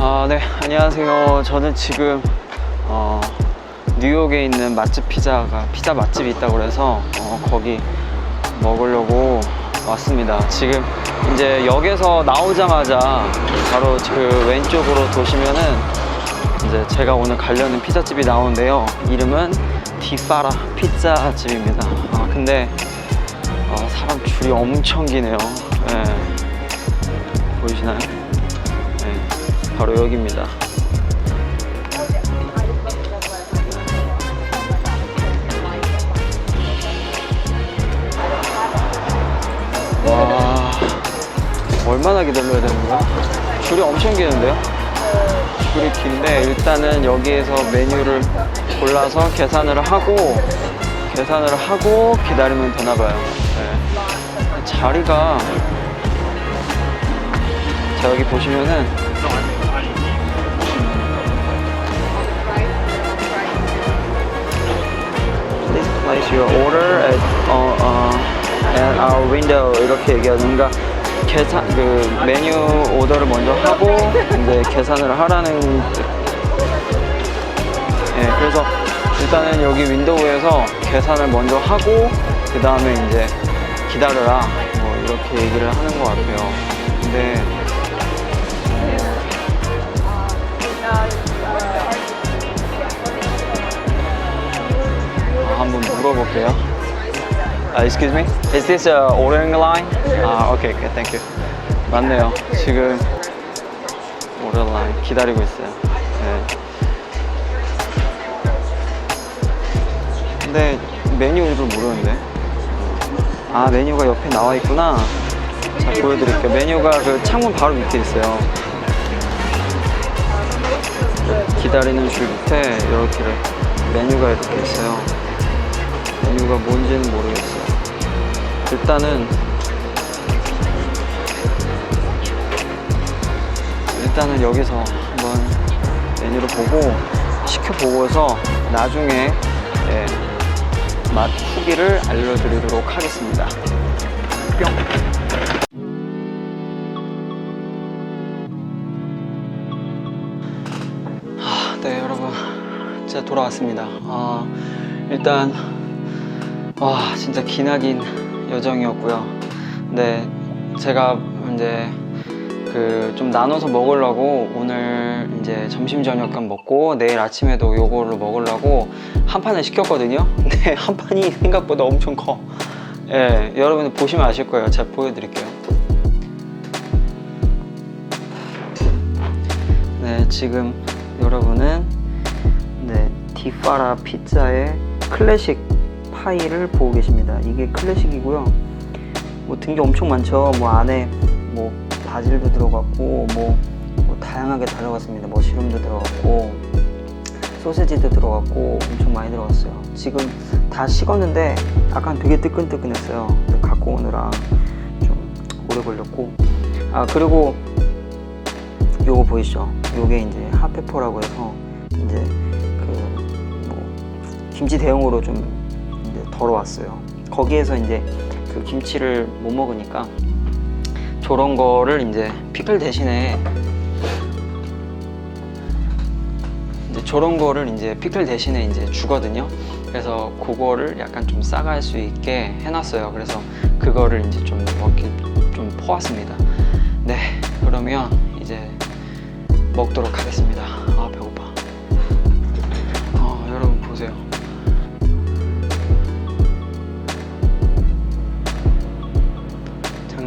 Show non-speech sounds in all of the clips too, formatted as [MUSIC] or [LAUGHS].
아, 네, 안녕하세요. 저는 지금 어, 뉴욕에 있는 맛집 피자가 피자 맛집이 있다고 그래서 어, 거기 먹으려고 왔습니다. 지금 이제 역에서 나오자마자 바로 그 왼쪽으로 도시면은 이제 제가 오늘 가려는 피자집이 나오는데요. 이름은 디파라 피자집입니다. 아, 근데 어, 사람 줄이 엄청 기네요. 예. 보이시나요? 네, 바로 여기입니다. 와, 얼마나 기다려야 되는 거야? 줄이 엄청 기는데요? 줄이 긴데 일단은 여기에서 메뉴를 골라서 계산을 하고 계산을 하고 기다리면 되나 봐요. 네. 자리가 자 여기 보시면은 place your order at uh, uh, at our window 이렇게 얘기하는 그러니까 계산 그 메뉴 오더를 먼저 하고 이제 계산을 하라는 뜻. 예, 그래서 일단은 여기 윈도우에서 계산을 먼저 하고 그 다음에 이제 기다려라 뭐 이렇게 얘기를 하는 것 같아요. 근데 한번 물어볼게요. 아, excuse me? Is this a ordering line? 아, okay, okay, thank you. 맞네요. 지금 order line 기다리고 있어요. 네. 근데 메뉴를 모르는데. 아, 메뉴가 옆에 나와 있구나. 자, 보여드릴게요. 메뉴가 그 창문 바로 밑에 있어요. 기다리는 줄 밑에 이렇게 메뉴가 이렇게 있어요. 메뉴가 뭔지는 모르겠어요. 일단은 일단은 여기서 한번 메뉴를 보고 시켜보고서 나중에 예, 맛 후기를 알려드리도록 하겠습니다. 뿅. 아, 네 여러분 제가 돌아왔습니다. 아, 일단 와 진짜 기나긴 여정이었고요. 네 제가 이제 그 좀 나눠서 먹으려고 오늘 이제 점심 저녁간 먹고 내일 아침에도 요거를 먹으려고 한 판을 시켰거든요. [LAUGHS] 근데 한 판이 생각보다 엄청 커. 예, 여러분 보시면 아실 거예요. 제가 보여드릴게요. 네, 지금 여러분은 네, 디파라 피자의 클래식 파이를 보고 계십니다. 이게 클래식이고요. 뭐든게 엄청 많죠. 뭐 안에 뭐 바질도 들어갔고 뭐, 뭐 다양하게 들어갔습니다. 머시룸도 들어갔고 소세지도 들어갔고 엄청 많이 들어갔어요. 지금 다 식었는데 약간 되게 뜨끈뜨끈했어요. 갖고 오느라 좀 오래 걸렸고 아 그리고 요거 보이시죠? 요게 이제 핫페퍼라고 해서 이제 그 뭐 김치 대용으로 좀 이제 덜어왔어요. 거기에서 이제 그 김치를 못 먹으니까 저런 거를 이제 피클 대신에 이제 저런 거를 이제 피클 대신에 이제 주거든요. 그래서 그거를 약간 좀 싸갈 수 있게 해놨어요. 그래서 그거를 이제 좀 먹기 좀 퍼왔습니다. 네, 그러면 이제 먹도록 하겠습니다.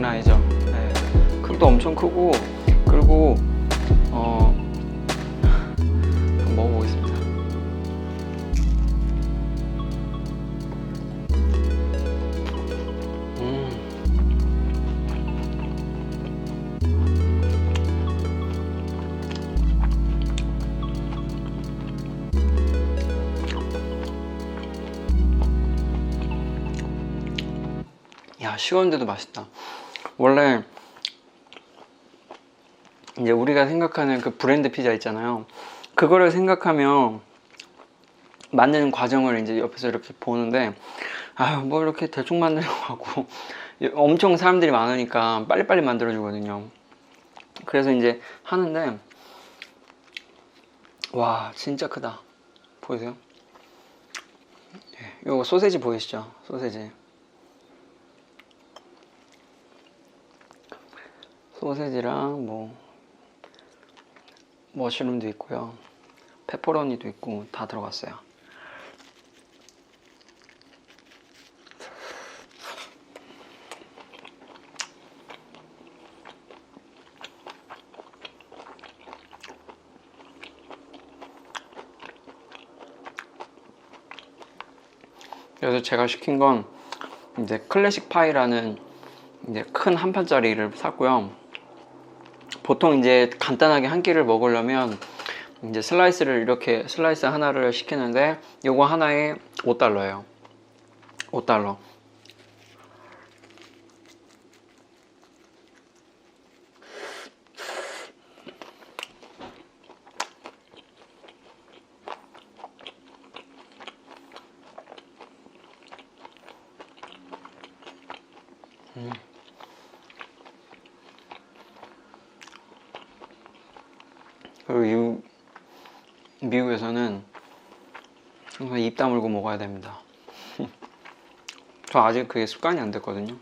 장난 아니죠? 네. 크기도 엄청 크고 그리고 어 먹어보겠습니다. 음. 야 시원한데도 맛있다. 원래 이제 우리가 생각하는 그 브랜드 피자 있잖아요. 그거를 생각하면 만드는 과정을 이제 옆에서 이렇게 보는데 아유 뭐 이렇게 대충 만들려고 하고 엄청 사람들이 많으니까 빨리빨리 만들어 주거든요. 그래서 이제 하는데 와 진짜 크다 보이세요? 예, 요거 소세지 보이시죠? 소세지 소세지랑 뭐 머쉬룸도 있고요 페퍼로니도 있고 다 들어갔어요 그래서 제가 시킨 건 이제 클래식 파이라는 이제 큰 한 판짜리를 샀고요. 보통 이제 간단하게 한 끼를 먹으려면 이제 슬라이스를 이렇게 슬라이스 하나를 시키는데 요거 하나에 5달러예요. 5달러. 그리고 이- 미국에서는 항상 입 다물고 먹어야 됩니다. [LAUGHS] 저 아직 그게 습관이 안 됐거든요.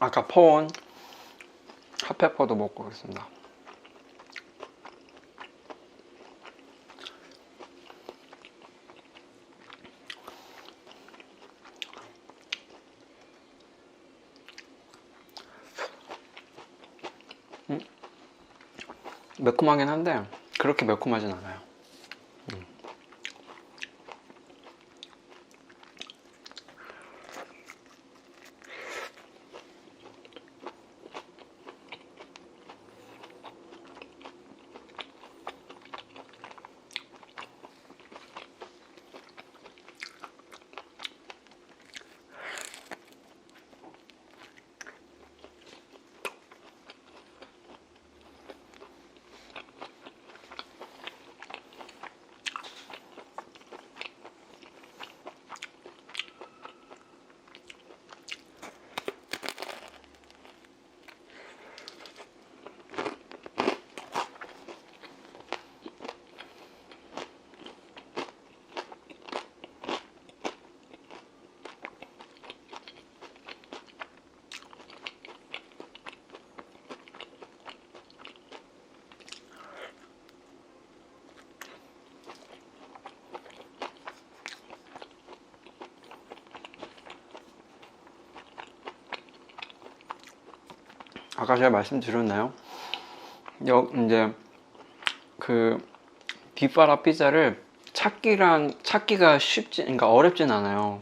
아까 퍼온 핫페퍼도 먹고 그랬습니다. 매콤하긴 한데 그렇게 매콤하진 않아요. 아까 제가 말씀드렸나요? 여 이제 그 뒷바라 피자를 찾기랑 찾기가 쉽지 그러니까 어렵진 않아요.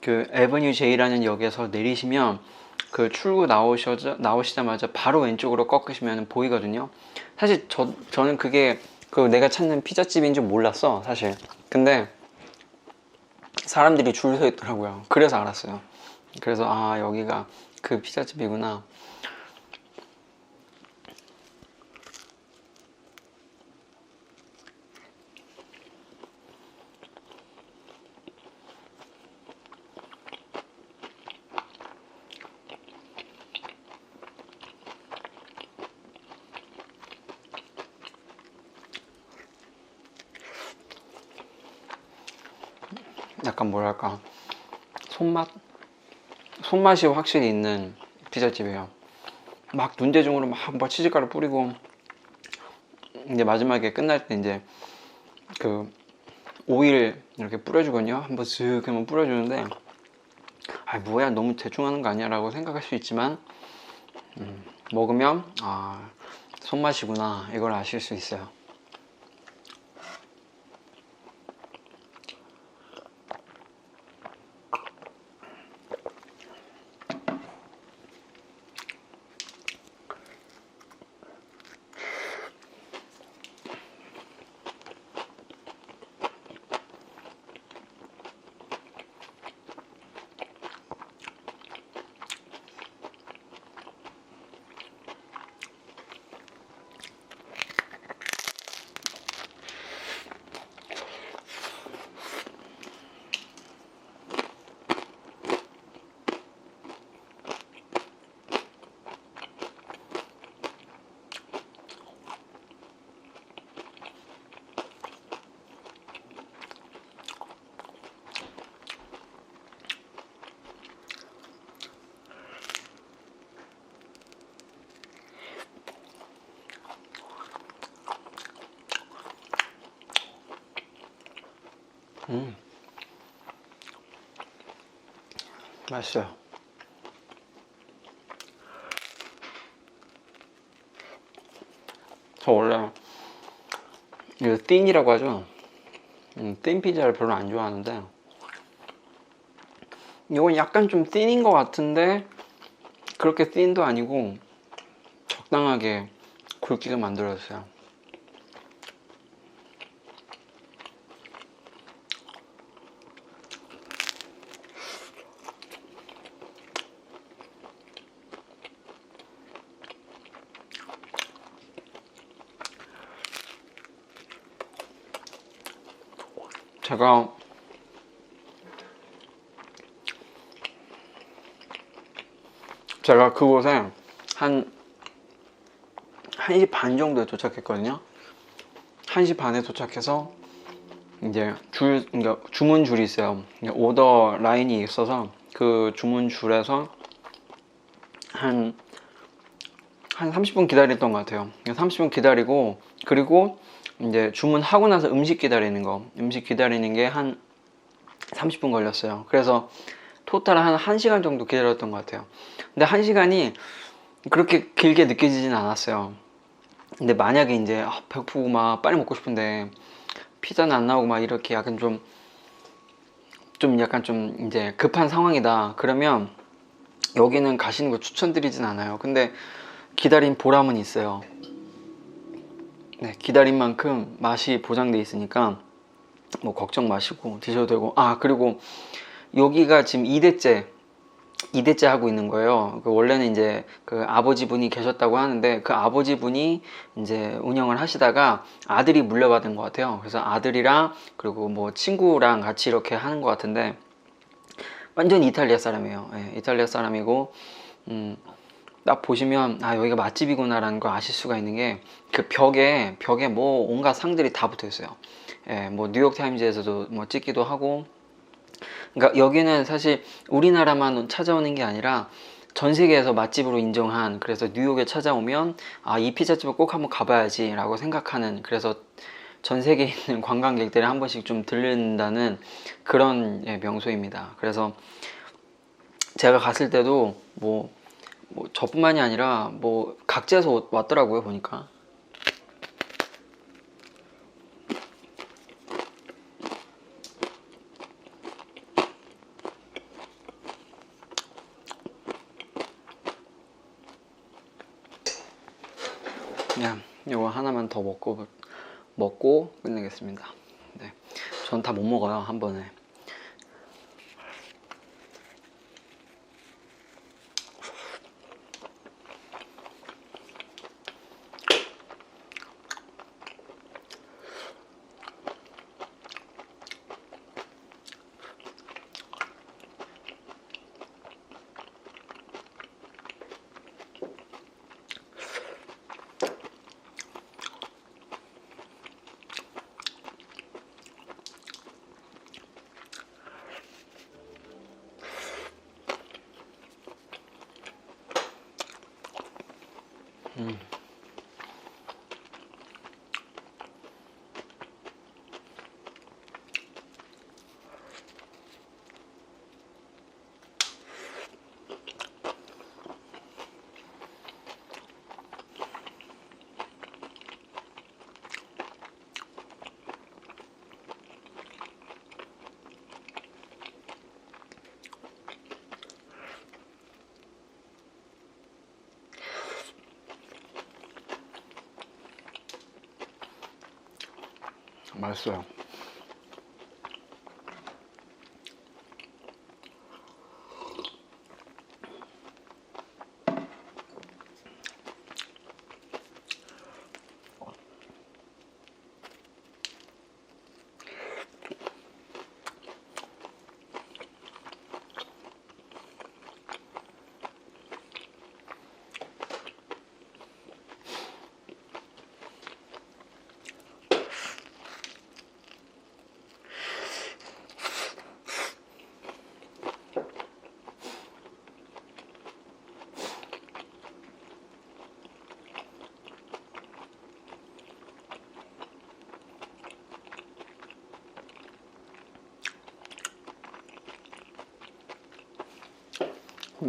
그 에버뉴 J라는 역에서 내리시면 그 출구 나오셔 나오시자마자 바로 왼쪽으로 꺾으시면 보이거든요. 사실 저 저는 그게 그 내가 찾는 피자집인 줄 몰랐어 사실. 근데 사람들이 줄 서 있더라고요. 그래서 알았어요. 그래서 아 여기가 그 피자집이구나. 약간 뭐랄까 손맛 손맛이 확실히 있는 피자집이에요. 막 눈대중으로 막, 막 치즈가루 뿌리고 이제 마지막에 끝날 때 이제 그 오일 이렇게 뿌려주거든요. 한번 쓱 한번 뿌려주는데 아 뭐야 너무 대충 하는 거 아니야라고 생각할 수 있지만 음, 먹으면 아 손맛이구나 이걸 아실 수 있어요. 맛있어요. 저 원래 이거 띵이라고 하죠. 음, 띵 피자를 별로 안 좋아하는데 이건 약간 좀 띵인 것 같은데 그렇게 띵도 아니고 적당하게 굵기가 만들어졌어요. 제가 제가 그곳에 한 1시 반 정도에 도착했거든요. 1시 반에 도착해서 이제 줄 그러니까 주문 줄이 있어요. 그러니까 오더 라인이 있어서 그 주문 줄에서 한한 30분 기다렸던 것 같아요. 30분 기다리고 그리고 이제 주문하고 나서 음식 기다리는 거 음식 기다리는 게 한 30분 걸렸어요. 그래서 토탈 한 1시간 정도 기다렸던 것 같아요. 근데 1시간이 그렇게 길게 느껴지진 않았어요. 근데 만약에 이제 아, 배고프고 막 빨리 먹고 싶은데 피자는 안 나오고 막 이렇게 약간 좀좀 약간 좀 이제 급한 상황이다. 그러면 여기는 가시는 거 추천드리진 않아요. 근데 기다린 보람은 있어요. 네, 기다린 만큼 맛이 보장돼 있으니까 뭐 걱정 마시고 드셔도 되고 아 그리고 여기가 지금 2대째 2대째 하고 있는 거예요. 그 원래는 이제 그 아버지 분이 계셨다고 하는데 그 아버지 분이 이제 운영을 하시다가 아들이 물려받은 것 같아요. 그래서 아들이랑 그리고 뭐 친구랑 같이 이렇게 하는 것 같은데 완전 이탈리아 사람이에요. 예, 이탈리아 사람이고 음, 딱 보시면 아 여기가 맛집이구나라는 걸 아실 수가 있는 게 그 벽에 벽에 뭐 온갖 상들이 다 붙어 있어요. 예, 뭐 뉴욕 타임즈에서도 뭐 찍기도 하고 그러니까 여기는 사실 우리나라만 찾아오는 게 아니라 전 세계에서 맛집으로 인정한 그래서 뉴욕에 찾아오면 아 이 피자집을 꼭 한번 가봐야지라고 생각하는 그래서 전 세계에 있는 [LAUGHS] 관광객들이 한 번씩 좀 들른다는 그런 예, 명소입니다. 그래서 제가 갔을 때도 뭐, 뭐 저뿐만이 아니라 뭐 각지에서 왔더라고요 보니까. 그냥 이거 하나만 더 먹고 먹고 끝내겠습니다. 네, 전 다 못 먹어요 한 번에. 맛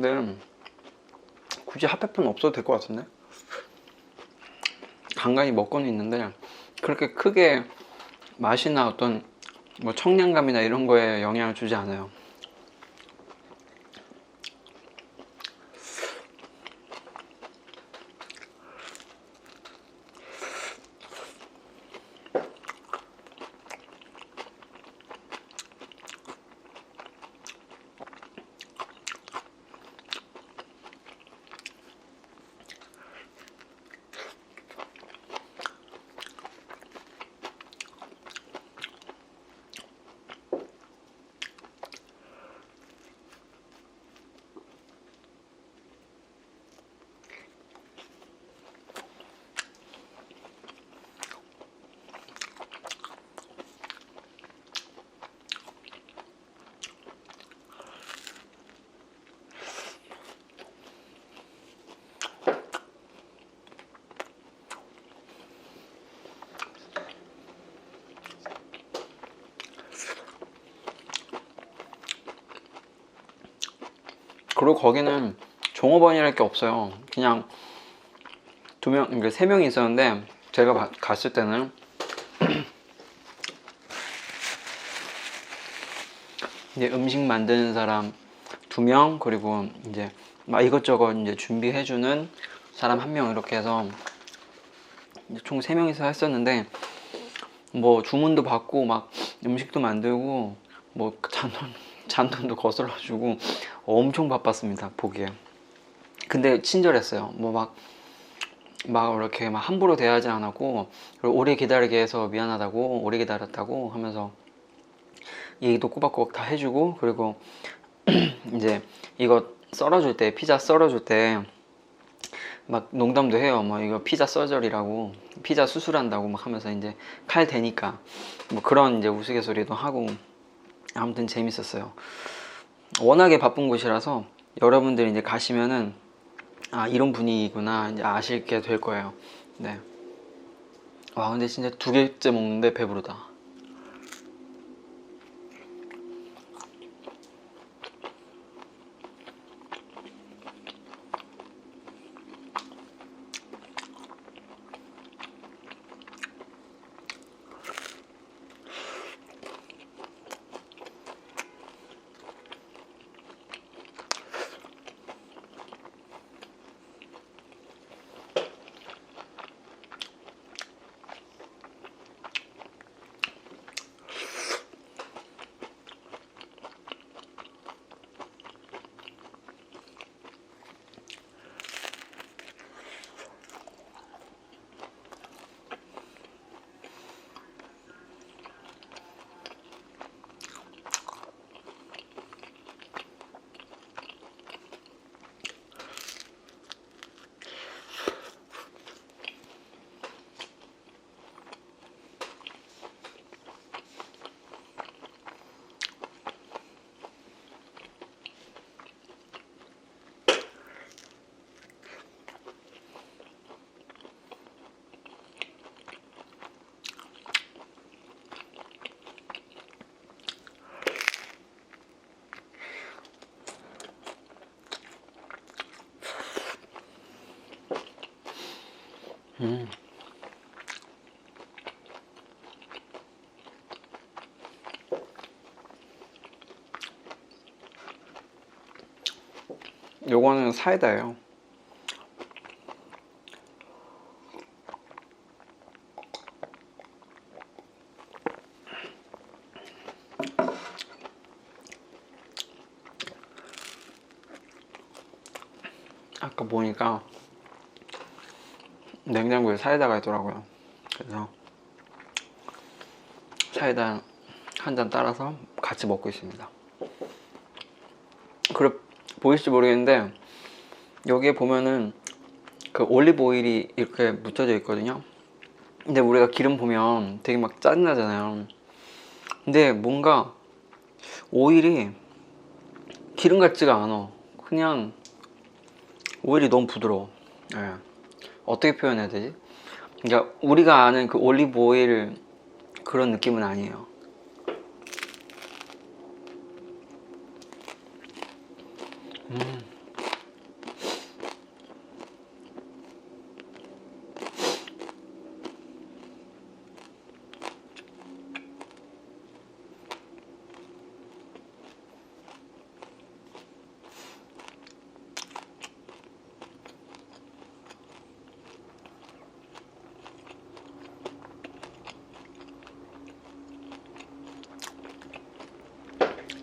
근데 굳이 핫페퍼는 없어도 될 것 같은데 간간히 먹고는 있는데 그렇게 크게 맛이나 어떤 뭐 청량감이나 이런 거에 영향을 주지 않아요. 그리고 거기는 종업원이랄 게 없어요. 그냥 두 명, 그러니까 세 명이 있었는데 제가 바- 갔을 때는 [CLEARS THROAT] 이제 음식 만드는 사람 두 명 그리고 이제 막 이것저것 이제 준비해주는 사람 한 명 이렇게 해서 총 세 명이서 했었는데 뭐 주문도 받고 막 음식도 만들고 뭐 [LAUGHS] 잔돈 잔돈도 거슬러 주고 엄청 바빴습니다 보기에 근데 친절했어요 뭐막막 이렇게 막 함부로 대하지 않았고 오래 기다리게 해서 미안하다고 오래 기다렸다고 하면서 얘기도 꼬박꼬박 다 해주고 그리고 [CLEARS THROAT] 이제 이거 썰어줄 때 피자 썰어줄 때 막 농담도 해요. 뭐 이거 피자 서절이라고 피자 수술한다고 막 하면서 이제 칼 대니까 뭐 그런 이제 우스갯소리도 하고 아무튼 재밌었어요. 워낙에 바쁜 곳이라서 여러분들 이제 가시면은 아 이런 분위기구나 이제 아실게 될 거예요. 네. 와 근데 진짜 두 개째 먹는데 배부르다. 음. 요거는 사이다예요. 아까 보니까 냉장고에 사이다가 있더라고요. 그래서 사이다 한 잔 따라서 같이 먹고 있습니다. 그래 보일지 모르겠는데 여기에 보면은 그 올리브 오일이 이렇게 묻혀져 있거든요. 근데 우리가 기름 보면 되게 막 짜증나잖아요. 근데 뭔가 오일이 기름 같지가 않아. 그냥 오일이 너무 부드러워. 예. 어떻게 표현해야 되지? 그러니까 우리가 아는 그 올리브 오일 그런 느낌은 아니에요. 음.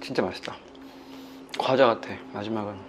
진짜 맛있다. 과자 같아 마지막은.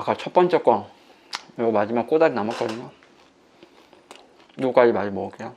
아까 첫 번째 거 이거 마지막 꼬다리 남았거든요. 요거까지 많이 먹을게요.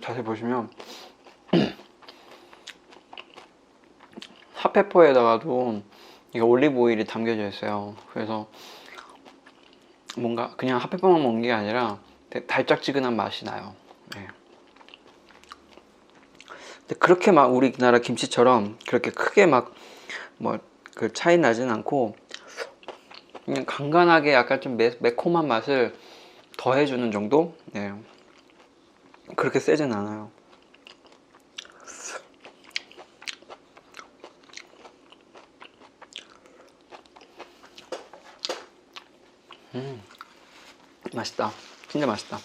자세히 보시면 [CLEARS THROAT] 핫페퍼에다가도 이게 올리브 오일이 담겨져 있어요. 그래서 뭔가 그냥 핫페퍼만 먹는 게 아니라 달짝지근한 맛이 나요. 네. 근데 그렇게 막 우리나라 김치처럼 그렇게 크게 막 뭐 그 차이 나진 않고 그냥 간간하게 약간 좀 매, 매콤한 맛을 더해주는 정도? 네. 그렇게 세진 않아요. 음 맛있다. 진짜 맛있다.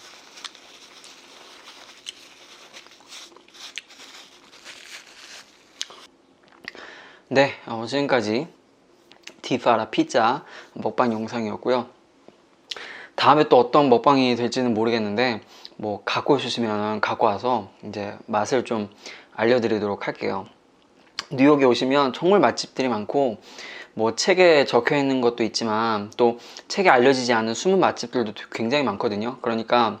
네 어, 지금까지 디파라 피자 먹방 영상이었고요. 다음에 또 어떤 먹방이 될지는 모르겠는데 뭐 갖고 오셨으면 갖고 와서 이제 맛을 좀 알려드리도록 할게요. 뉴욕에 오시면 정말 맛집들이 많고 뭐 책에 적혀 있는 것도 있지만 또 책에 알려지지 않은 숨은 맛집들도 굉장히 많거든요. 그러니까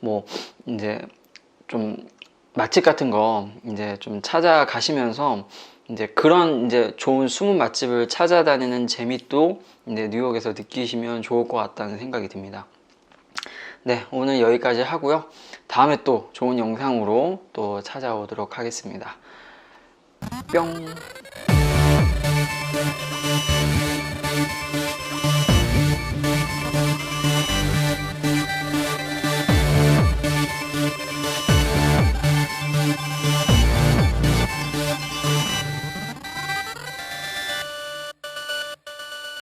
뭐 이제 좀 맛집 같은 거 이제 좀 찾아가시면서 이제 그런 이제 좋은 숨은 맛집을 찾아다니는 재미도 이제 뉴욕에서 느끼시면 좋을 것 같다는 생각이 듭니다. 네 오늘 여기까지 하고요. 다음에 또 좋은 영상으로 또 찾아오도록 하겠습니다. 뿅.